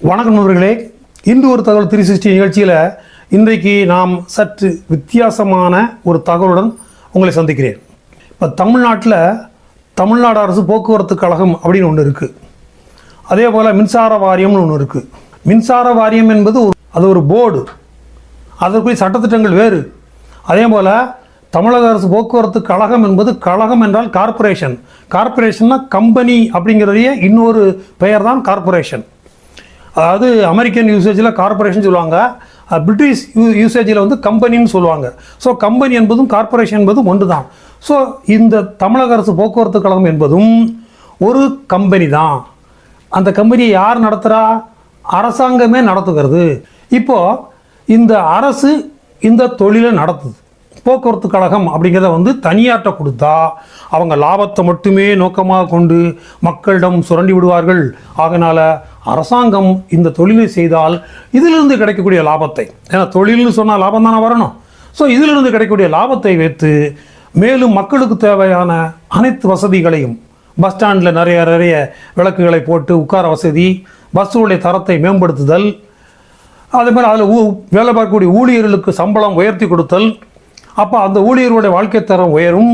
வணக்கம் நண்பர்களே. இன்று ஒரு தகவல் த்ரீ சிக்ஸ்டி நிகழ்ச்சியில் இன்றைக்கு நாம் சற்று வித்தியாசமான ஒரு தகவலுடன் உங்களை சந்திக்கிறேன். இப்போ தமிழ்நாட்டில் தமிழ்நாடு அரசு போக்குவரத்து கழகம் அப்படின்னு ஒன்று இருக்குது அதே போல் மின்சார வாரியம்னு ஒன்று இருக்குது மின்சார வாரியம் என்பது ஒரு- அது ஒரு போர்டு. அதற்குரிய சட்டத்திட்டங்கள் வேறு. அதே போல் தமிழக அரசு போக்குவரத்து கழகம் என்பது கழகம் என்றால் கார்ப்பரேஷன். கார்ப்பரேஷன்னா கம்பெனி அப்படிங்கிறதையே இன்னொரு பெயர் தான் கார்ப்பரேஷன். அதாவது அமெரிக்கன் யூசேஜில் கார்பரேஷன் சொல்லுவாங்க. பிரிட்டிஷ் யூ யூசேஜில் வந்து கம்பெனின்னு சொல்லுவாங்க. ஸோ கம்பெனி என்பதும் கார்ப்பரேஷன் என்பதும் ஒன்று தான் ஸோ இந்த தமிழக அரசு போக்குவரத்து கழகம் என்பதும் ஒரு கம்பெனி தான். அந்த கம்பெனியை யார் நடத்துகிறா அரசாங்கமே நடத்துகிறது. இப்போது இந்த அரசு இந்த தொழிலை நடத்துது. போக்குவரத்து கழகம் அப்படிங்கிறத வந்து தனியாட்ட கொடுத்தா அவங்க லாபத்தை மட்டுமே நோக்கமாக கொண்டு மக்களிடம் சுரண்டி விடுவார்கள். ஆகையினால அரசாங்கம் இந்த தொழிலை செய்தால் இதிலிருந்து கிடைக்கக்கூடிய லாபத்தை ஏன்னா தொழில்னு சொன்னால் லாபம் தானே வரணும். ஸோ இதிலிருந்து கிடைக்கக்கூடிய லாபத்தை வைத்து மேலும் மக்களுக்கு தேவையான அனைத்து வசதிகளையும் பஸ் ஸ்டாண்டில் நிறைய நிறைய விளக்குகளை போட்டு உட்கார வசதி பஸ்ஸுடைய தரத்தை மேம்படுத்துதல் அதே மாதிரி அதில் ஊ வேலை பார்க்கக்கூடிய ஊழியர்களுக்கு சம்பளம் உயர்த்தி கொடுத்தல் அப்போ அந்த ஊழியர்களுடைய வாழ்க்கை தரம் உயரும்.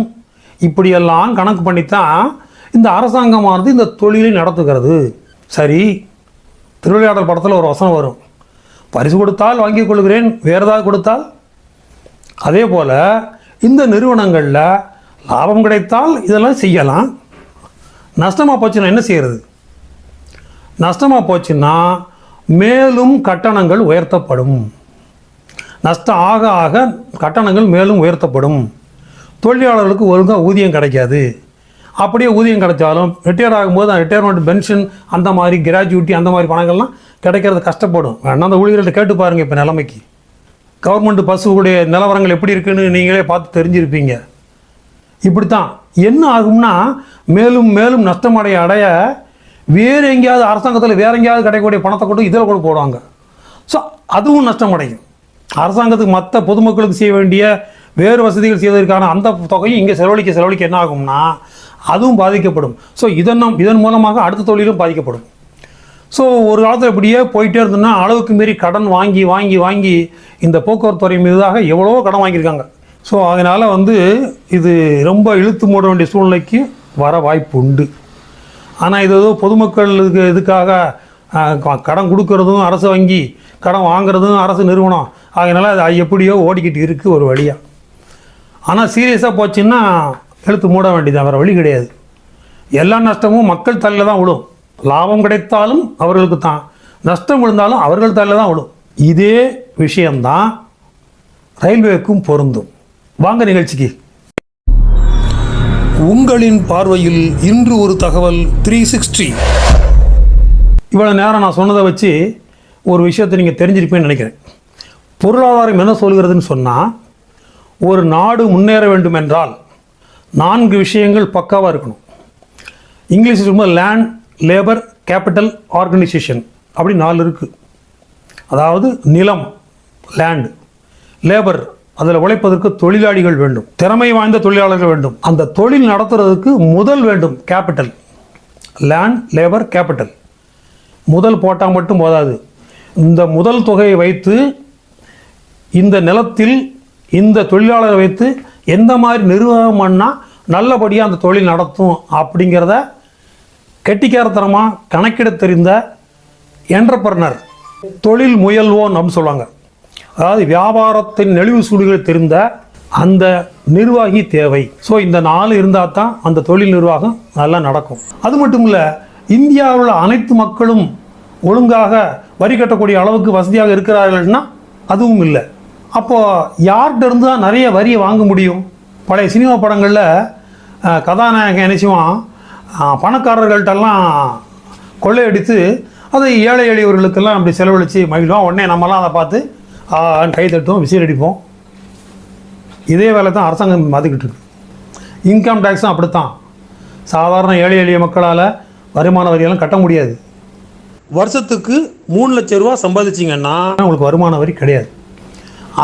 இப்படியெல்லாம் கணக்கு பண்ணித்தான் இந்த அரசாங்கமானது இந்த தொழிலை நடத்துகிறது. சரி திருவிளையாடல் படத்தில் ஒரு வசனம் வரும். பரிசு கொடுத்தால் வாங்கிக் கொள்கிறேன் வேறு ஏதாவது கொடுத்தால்? அதே போல் இந்த நிறுவனங்களில் லாபம் கிடைத்தால் இதெல்லாம் செய்யலாம். நஷ்டமாக போச்சுன்னா என்ன செய்கிறது நஷ்டமாக போச்சுன்னா மேலும் கட்டணங்கள் உயர்த்தப்படும். நஷ்டம் ஆக ஆக கட்டணங்கள் மேலும் உயர்த்தப்படும். தொழிலாளர்களுக்கு ஒழுங்காக ஊதியம் கிடைக்காது. அப்படியே ஊதியம் கிடைச்சாலும் ரிட்டையர் ஆகும்போது அந்த ரிட்டையர்மெண்ட் பென்ஷன் அந்த மாதிரி கிராஜுவிட்டி அந்த மாதிரி பணங்கள்லாம் கிடைக்கிறது கஷ்டப்படும். வேணா அந்த ஊழியர்கள்ட்ட கேட்டு பாருங்கள் இப்போ நிலைமைக்கு. கவர்மெண்ட் பஸ்ஸுடைய நிலவரங்கள் எப்படி இருக்குன்னு நீங்களே பார்த்து தெரிஞ்சிருப்பீங்க. இப்படித்தான். என்ன ஆகும்னா மேலும் மேலும் நஷ்டமடைய அடைய வேறு எங்கேயாவது அரசாங்கத்தில் வேறு எங்கேயாவது கிடைக்கக்கூடிய பணத்தை கொண்டு இதில் கூட போடுவாங்க. ஸோ அதுவும் நஷ்டமடையும். அரசாங்கத்துக்கு மற்ற பொதுமக்களுக்கு செய்ய வேண்டிய வேறு வசதிகள் செய்வதற்கான அந்த தொகையும் இங்கே செலவழிக்க செலவழிக்க என்ன ஆகும்னா அதுவும் பாதிக்கப்படும். ஸோ இதன் இதன் மூலமாக அடுத்த தொழிலும் பாதிக்கப்படும். ஸோ ஒரு காலத்தில் இப்படியே போயிட்டே இருந்தோம்னா அளவுக்கு மீறி கடன் வாங்கி வாங்கி வாங்கி இந்த போக்குவரத்து துறை மீதாக எவ்வளவோ கடன் வாங்கியிருக்காங்க. ஸோ அதனால் வந்து இது ரொம்ப இழுத்து மூட வேண்டிய சூழ்நிலைக்கு வர வாய்ப்பு உண்டு. ஆனால் இது ஏதோ பொதுமக்களுக்கு இதுக்காக க- கடன் கொடுக்கறதும் அரசு வங்கி கடன் வாங்குறதும் அரசு நிறுவனம். அதனால் அது எப்படியோ ஓடிக்கிட்டு இருக்குது ஒரு வழியாக ஆனால் சீரியஸாக போச்சுன்னா இழுத்து மூட வேண்டியது வேறு வழி கிடையாது. எல்லா நஷ்டமும் மக்கள் தலையில் தான் விழும் லாபம் கிடைத்தாலும் அவர்களுக்கு தான். நஷ்டம் விழுந்தாலும் அவர்கள் தலையில் தான் விழும் இதே விஷயம்தான் ரயில்வேக்கும் பொருந்தும். வாங்க நிகழ்ச்சிக்கு. உங்களின் பார்வையில் இன்று ஒரு தகவல் த்ரீ சிக்ஸ்டி இவ்வளோ நேரம் நான் சொன்னதை வச்சு ஒரு விஷயத்தை நீங்கள் தெரிஞ்சிருப்பேன்னு நினைக்கிறேன். பொருளாதாரம் என்ன சொல்கிறதுன்னு சொன்னால் ஒரு நாடு முன்னேற வேண்டும் என்றால் நான்கு விஷயங்கள் பக்காவாக இருக்கணும். இங்கிலீஷ் ரொம்ப லேண்ட் லேபர் கேபிட்டல் ஆர்கனைசேஷன் அப்படி நாலு இருக்குது அதாவது நிலம் லேண்ட் லேபர் அதில் உழைப்பதற்கு தொழிலாளிகள் வேண்டும் திறமை வாய்ந்த தொழிலாளர்கள் வேண்டும். அந்த தொழில் நடத்துறதுக்கு முதல் வேண்டும் கேபிட்டல் லேண்ட் லேபர் கேபிட்டல். முதல் போட்டால் மட்டும் போதாது. இந்த முதல் தொகையை வைத்து இந்த நிலத்தில் இந்த தொழிலாளரை வைத்து எந்த மாதிரி நிர்வாகம் பண்ணால் நல்லபடியாக அந்த தொழில் நடத்தும் அப்படிங்கிறத கெட்டிக்காரத்தனமாக கணக்கிட தெரிந்த என்டர்பிரனர் தொழில் முயல்வோன் அப்படின்னு சொல்லுவாங்க. அதாவது வியாபாரத்தின் நெளிவு சூடுகளை தெரிந்த அந்த நிர்வாகி தேவை. ஸோ இந்த நாலு இருந்தால் தான் அந்த தொழில் நிர்வாகம் நல்லா நடக்கும். அது மட்டும் இல்லை இந்தியாவில் உள்ள அனைத்து மக்களும் ஒழுங்காக வரி கட்டக்கூடிய அளவுக்கு வசதியாக இருக்கிறார்கள்னா அதுவும் இல்லை. அப்போது யார்கிட்ட இருந்து தான் நிறைய வரியை வாங்க முடியும்? பழைய சினிமா படங்களில் கதாநாயகன் அஹ், பணக்காரர்கள்ட்டெல்லாம் கொள்ளையடித்து அதை ஏழை எளியவர்களுக்கெல்லாம் அப்படி செலவழித்து மகிழ்வோம். உடனே நம்மலாம் அதை பார்த்து கை தட்டுவோம் விசில் அடிப்போம். இதே வேலை தான் அரசாங்கம் மாற்றிக்கிட்டு இருக்கு. இன்கம் டேக்ஸும் அப்படித்தான். சாதாரண ஏழை எளிய மக்களால் வருமான வரியெல்லாம் கட்ட முடியாது. வருஷத்துக்கு மூணு லட்ச ரூபா சம்பாதிச்சிங்கன்னா உங்களுக்கு வருமான வரி கிடையாது.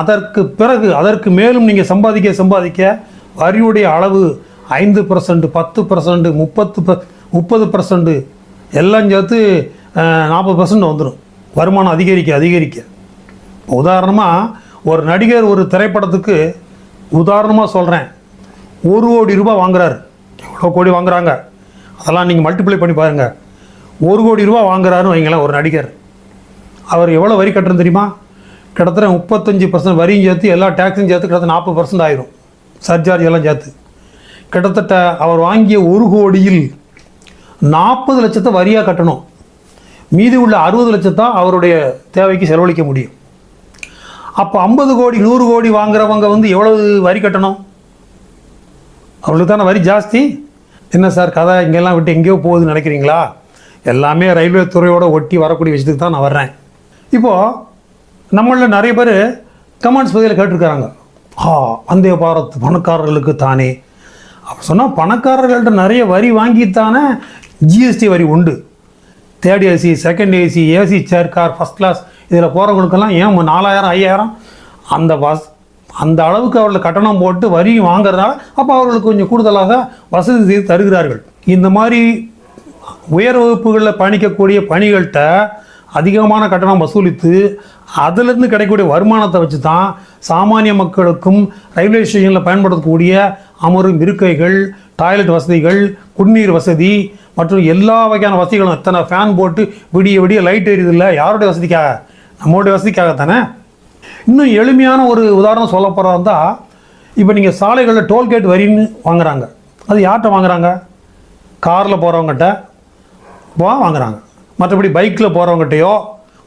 அதற்கு பிறகு அதற்கு மேலும் நீங்கள் சம்பாதிக்க சம்பாதிக்க வரியுடைய அளவு ஐந்து பர்சன்ட் பத்து பர்சன்ட் முப்பத்து ப முப்பது பர்சன்ட் எல்லாம் சேர்த்து நாற்பது பர்சன்ட் வந்துடும் வருமானம் அதிகரிக்க அதிகரிக்க. உதாரணமாக ஒரு நடிகர் ஒரு திரைப்படத்துக்கு உதாரணமாக சொல்கிறேன் ஒரு கோடி ரூபாய் வாங்குறாரு. எவ்வளோ கோடி வாங்குறாங்க? அதெல்லாம் நீங்கள் மல்டிப்ளை பண்ணி பாருங்கள் ஒரு கோடி ரூபா வாங்குறாருன்னு வைங்களேன் ஒரு நடிகர். அவர் எவ்வளோ வரி கட்டுறது தெரியுமா? கிட்டத்தட்ட முப்பத்தஞ்சு பர்சன்ட் வரியும் சேர்த்து எல்லா டேக்ஸும் சேர்த்து கிட்டத்தட்ட நாற்பது பர்சன்ட் ஆயிரும். சர்ஜார்ஜ் எல்லாம் சேர்த்து. கிட்டத்தட்ட அவர் வாங்கிய ஒரு கோடியில் நாற்பது லட்சத்தை வரியாக கட்டணும். மீதி உள்ள அறுபது லட்சத்தை அவருடைய தேவைக்கு செலவழிக்க முடியும். அப்போ ஐம்பது கோடி நூறு கோடி வாங்குறவங்க வந்து எவ்வளவு வரி கட்டணும்? அவங்களுக்கு தானே வரி ஜாஸ்தி? என்ன சார் கதை? இங்கெல்லாம் விட்டு எங்கேயோ போகுதுன்னு நினைக்கிறீங்களா? எல்லாமே ரயில்வே துறையோட ஒட்டி வரக்கூடிய விஷயத்துக்கு தான் நான் வர்றேன். இப்போது நம்மளில் நிறைய பேர் கமெண்ட்ஸ் பகுதியில் கேட்டிருக்கிறாங்க ஆ வந்தே பாரத் பணக்காரர்களுக்கு தானே. அப்போ சொன்னால் பணக்காரர்கள்ட்ட நிறைய வரி வாங்கித்தானே ஜிஎஸ்டி வரி உண்டு. Third AC second AC AC chair car first class இதில் போகிறவங்களுக்கெல்லாம் ஏன் நாலாயிரம் ஐயாயிரம்? அந்த பஸ் அந்த அளவுக்கு அவர்கள் கட்டணம் போட்டு வரி வாங்குறதுனால அப்போ அவர்களுக்கு கொஞ்சம் கூடுதலாக வசதி செய்து தருகிறார்கள். இந்த மாதிரி உயர் வகுப்புகளில் பயணிக்கக்கூடிய பணிகள்கிட்ட அதிகமான கட்டணம் வசூலித்து அதிலிருந்து கிடைக்கக்கூடிய வருமானத்தை வச்சு தான் சாமானிய மக்களுக்கும் ரயில்வே ஸ்டேஷனில் பயன்படுத்தக்கூடிய அமரும் இருக்கைகள் டாய்லெட் வசதிகள் குடிநீர் வசதி மற்றும் எல்லா வகையான வசதிகளும் எத்தனை? ஃபேன் போட்டு விடிய விடிய லைட் எரியுதில்ல? யாருடைய வசதிக்காக? நம்மளுடைய வசதிக்காக தானே? இன்னும் எளிமையான ஒரு உதாரணம் சொல்ல போகிறதா இருந்தால் இப்போ நீங்கள் சாலைகளில் டோல்கேட் வரின்னு வாங்குறாங்க. அது யார்கிட்ட வாங்குறாங்க? காரில் போகிறவங்ககிட்ட வா வாங்குறாங்க. மற்றபடி பைக்கில் போகிறவங்ககிட்டயோ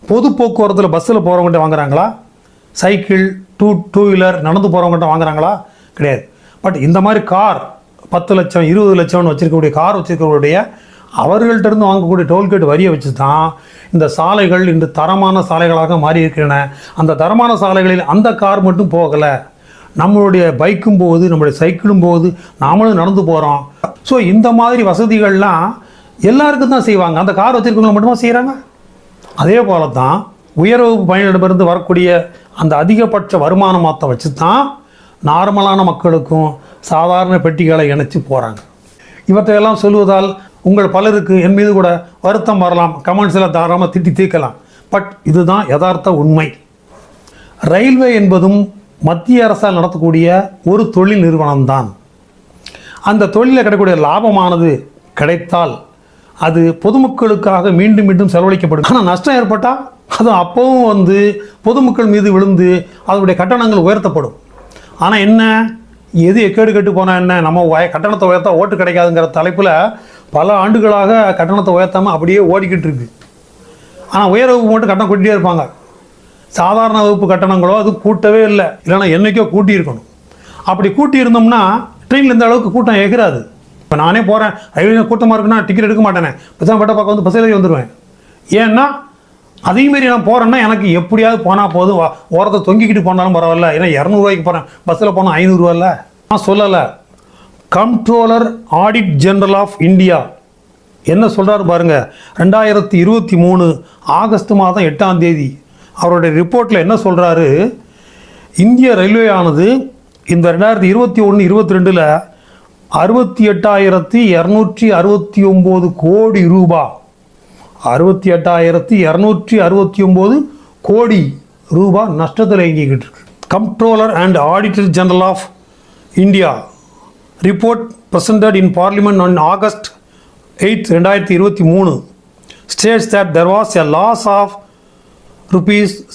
பொது போக்குவரத்தில் பஸ்ஸில் போகிறவங்ககிட்ட வாங்குறாங்களா? சைக்கிள் டூ டூ வீலர் நடந்து போகிறவங்ககிட்ட வாங்குறாங்களா? கிடையாது. பட் இந்த மாதிரி கார் பத்து லட்சம் இருபது லட்சம்னு வச்சுருக்கக்கூடிய கார் வச்சுருக்கவங்களுடைய அவர்கள்ட்ட இருந்து வாங்கக்கூடிய டோல்கேட் வரியை வச்சு தான் இந்த சாலைகள் இன்று தரமான சாலைகளாக மாறி இருக்கின்றன அந்த தரமான சாலைகளில் அந்த கார் மட்டும் போகலை. நம்மளுடைய பைக்கும் போகுது நம்மளுடைய சைக்கிளும் போகுது நாமளும் நடந்து போகிறோம் ஸோ இந்த மாதிரி வசதிகள்லாம் எல்லாருக்கும் தான் செய்வாங்க. அந்த கார் வச்சுருக்கவங்களை மட்டுமா செய்கிறாங்க அதே போல தான் உயர் வகுப்பு பயனிடமிருந்து வரக்கூடிய அந்த அதிகபட்ச வருமானமாத்தை வச்சு தான் நார்மலான மக்களுக்கும் சாதாரண பெட்டிகளை இணைச்சி போகிறாங்க இவற்றையெல்லாம் சொல்வதால் உங்கள் பலருக்கு என் மீது கூட வருத்தம் வரலாம். கமெண்ட்ஸில் தாராளமாக திட்டி தீர்க்கலாம். பட் இதுதான் யதார்த்த உண்மை. ரயில்வே என்பதும் மத்திய அரசால் நடத்தக்கூடிய ஒரு தொழில் நிறுவனம்தான். அந்த தொழிலில் கிடைக்கக்கூடிய லாபமானது கிடைத்தால் அது பொதுமக்களுக்காக மீண்டும் மீண்டும் செலவழிக்கப்படும். ஆனால் நஷ்டம் ஏற்பட்டால் அது அப்பவும் வந்து பொதுமக்கள் மீது விழுந்து அதனுடைய கட்டணங்கள் உயர்த்தப்படும். ஆனால் என்ன? எது எக்கேடு கெட்டு போனால் என்ன? நம்ம வய கட்டணத்தை உயர்த்தா ஓட்டு கிடைக்காதுங்கிற தலைப்பில் பல ஆண்டுகளாக கட்டணத்தை உயர்த்தாமல் அப்படியே ஓடிக்கிட்டு இருக்கு. ஆனால் உயர் வகுப்பு மட்டும் கட்டணம் கூட்டிகிட்டே இருப்பாங்க. சாதாரண வகுப்பு கட்டணங்களோ அது கூட்டவே இல்லை. இல்லைன்னா என்னைக்கோ கூட்டி இருக்கணும் அப்படி கூட்டி இருந்தோம்னா ட்ரெயினில் இந்த அளவுக்கு கூட்டம் எகிராது இப்போ நானே போகிறேன் ரயில்வே கூட்டமாக இருக்குன்னா டிக்கெட் எடுக்க மாட்டேனே. பத்தாம் பட்ட பக்கம் வந்து பஸ்ஸில் வந்துடுவேன் ஏன்னா அதேமாரி நான் போகிறேன்னா எனக்கு எப்படியாவது போனால் போதும். ஓரத்தை தொங்கிக்கிட்டு போனாலும் பரவாயில்ல. ஏன்னா இரநூறுவாய்க்கு போகிறேன் பஸ்ஸில் போனால் ஐநூறுரூவால்ல நான் சொல்லலை. Comptroller audit general of India என்ன சொல்கிறாரு பாருங்கள் ரெண்டாயிரத்தி இருபத்தி மூணு ஆகஸ்ட் மாதம் எட்டாம் தேதி. அவருடைய ரிப்போர்ட்டில் என்ன சொல்கிறாரு இந்திய ரயில்வே ஆனது இந்த ரெண்டாயிரத்தி இருபத்தி ஒன்று இருபத்தி ரெண்டில் அறுபத்தி எட்டாயிரத்தி இரநூற்றி அறுபத்தி ஒம்பது கோடி ரூபா. அறுபத்தி எட்டாயிரத்தி இரநூற்றி அறுபத்தி ஒம்பது கோடி ரூபாய் நஷ்டத்தில் இயங்கிக்கிட்டு இருக்கு. Comptroller and auditor general of India report presented in parliament on August eight ரெண்டாயிரத்தி இருபத்தி மூணு. States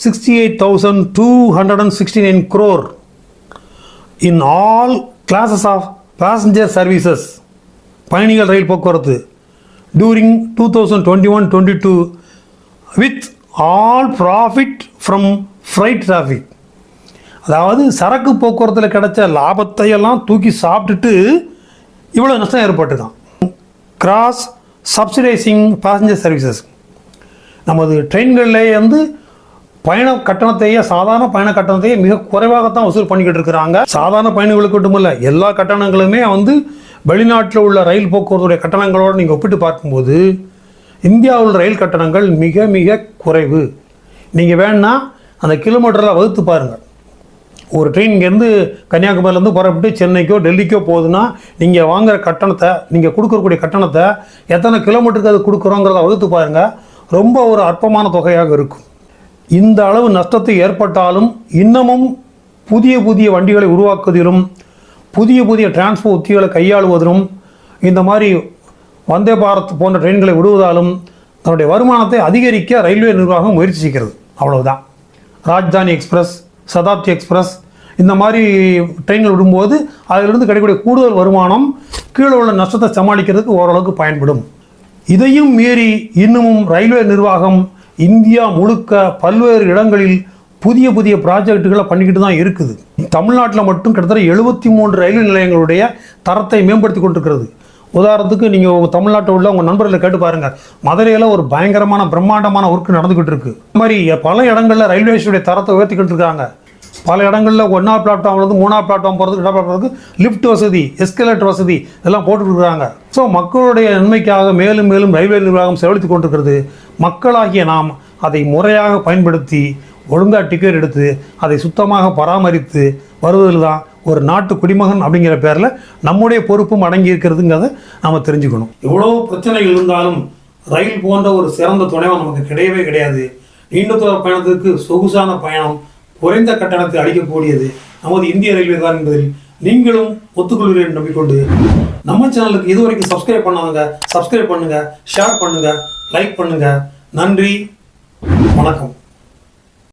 sixty eight thousand two hundred and rupees 68,269 crore in all classes of passenger services பயணிகள் ரயில் போக்குவரத்து during two thousand twenty one twenty two with all profit from freight traffic அதாவது சரக்கு போக்குவரத்தில் கிடைச்ச லாபத்தையெல்லாம் தூக்கி சாப்பிட்டுட்டு இவ்வளோ நஷ்டம் ஏற்பட்டுதான். கிராஸ் சப்சிடைசிங் பேசஞ்சர் சர்வீசஸ் நமது ட்ரெயின்களிலே வந்து பயண கட்டணத்தையே சாதாரண பயண கட்டணத்தையே மிக குறைவாகத்தான் வசூல் பண்ணிக்கிட்டு இருக்கிறாங்க. சாதாரண பயணிகளுக்கு மட்டுமல்ல எல்லா கட்டணங்களுமே வந்து வெளிநாட்டில் உள்ள ரயில் போக்குவரத்துடைய கட்டணங்களோடு நீங்கள் ஒப்பிட்டு பார்க்கும்போது இந்தியாவில் ரயில் கட்டணங்கள் மிக மிக குறைவு. நீங்கள் வேணால் அந்த கிலோமீட்டரில் வகுத்து பாருங்கள் ஒரு ட்ரெயின் இங்கேருந்து கன்னியாகுமரியிலேருந்து புறப்பட்டு சென்னைக்கோ டெல்லிக்கோ போகுதுன்னா நீங்கள் வாங்குகிற கட்டணத்தை நீங்கள் கொடுக்கக்கூடிய கட்டணத்தை எத்தனை கிலோமீட்டருக்கு அது கொடுக்குறோங்கிறத வகுத்து பாருங்கள் ரொம்ப ஒரு அற்பமான தொகையாக இருக்கும். இந்த அளவு நஷ்டத்தை ஏற்பட்டாலும் இன்னமும் புதிய புதிய வண்டிகளை உருவாக்குவதிலும் புதிய புதிய டிரான்ஸ்போர்ட் உத்திகளை கையாளுவதிலும் இந்த மாதிரி வந்தே பாரத் போன்ற ட்ரெயின்களை விடுவதாலும் தன்னுடைய வருமானத்தை அதிகரிக்க ரயில்வே நிர்வாகம் முயற்சி செய்கிறது. அவ்வளவுதான். ராஜ்தானி எக்ஸ்பிரஸ் சதாப்தி எக்ஸ்பிரஸ் இந்த மாதிரி ட்ரெயின்கள் விடும்போது அதிலிருந்து கிடைக்கக்கூடிய கூடுதல் வருமானம் கீழே உள்ள நஷ்டத்தை சமாளிக்கிறதுக்கு ஓரளவுக்கு பயன்படும். இதையும் மீறி இன்னமும் ரயில்வே நிர்வாகம் இந்தியா முழுக்க பல்வேறு இடங்களில் புதிய புதிய ப்ராஜெக்டுகளை பண்ணிக்கிட்டு தான் இருக்குது. தமிழ்நாட்டில் மட்டும் கிட்டத்தட்ட எழுபத்தி மூன்று ரயில்வே நிலையங்களுடைய தரத்தை மேம்படுத்தி கொண்டிருக்கிறது. உதாரணத்துக்கு நீங்கள் உங்கள் தமிழ்நாட்டில் உள்ள உங்கள் நண்பர்களை கேட்டு பாருங்கள் மதுரையில் ஒரு பயங்கரமான பிரம்மாண்டமான ஒர்க் நடந்துக்கிட்டு இருக்குது இந்த மாதிரி பல இடங்களில் ரயில்வேஸுடைய தரத்தை உயர்த்திக்கிட்டு இருக்காங்க பல இடங்களில் ஒன்றா பிளாட்ஃபார்ம்லேருந்து மூணா பிளாட்ஃபார்ம் போகிறதுக்கு ரெண்டா பிளாட்ஃபார்முக்கு லிஃப்ட் வசதி எஸ்கலேட்டர் வசதி இதெல்லாம் போட்டுருக்குறாங்க. ஸோ மக்களுடைய நன்மைக்காக மேலும் மேலும் ரயில்வே நிர்வாகம் செலவழித்து கொண்டிருக்கிறது. மக்களாகிய நாம் அதை முறையாக பயன்படுத்தி ஒழுங்காக டிக்கெட் எடுத்து அதை சுத்தமாக பராமரித்து வருவதில் தான் ஒரு நாட்டு குடிமகன் அப்படிங்கிற பேரில் நம்முடைய பொறுப்பும் அடங்கி இருக்கிறதுங்கிறத நாம் தெரிஞ்சுக்கணும். எவ்வளோ பிரச்சனைகள் இருந்தாலும் ரயில் போன்ற ஒரு சிறந்த துணைவன் நமக்கு கிடையவே கிடையாது. நீண்ட தூர பயணத்துக்கு சொகுசான பயணம் குறைந்த கட்டணத்தை அளிக்கக்கூடியது நமது இந்திய ரயில்வே தான் என்பதில் நீங்களும் ஒத்துக்கொள்கிறேன் நம்பிக்கொண்டு நம்ம சேனலுக்கு இதுவரைக்கும் சப்ஸ்கிரைப் பண்ணாதவங்க சப்ஸ்கிரைப் பண்ணுங்கள் ஷேர் பண்ணுங்கள் லைக் பண்ணுங்கள் நன்றி வணக்கம்.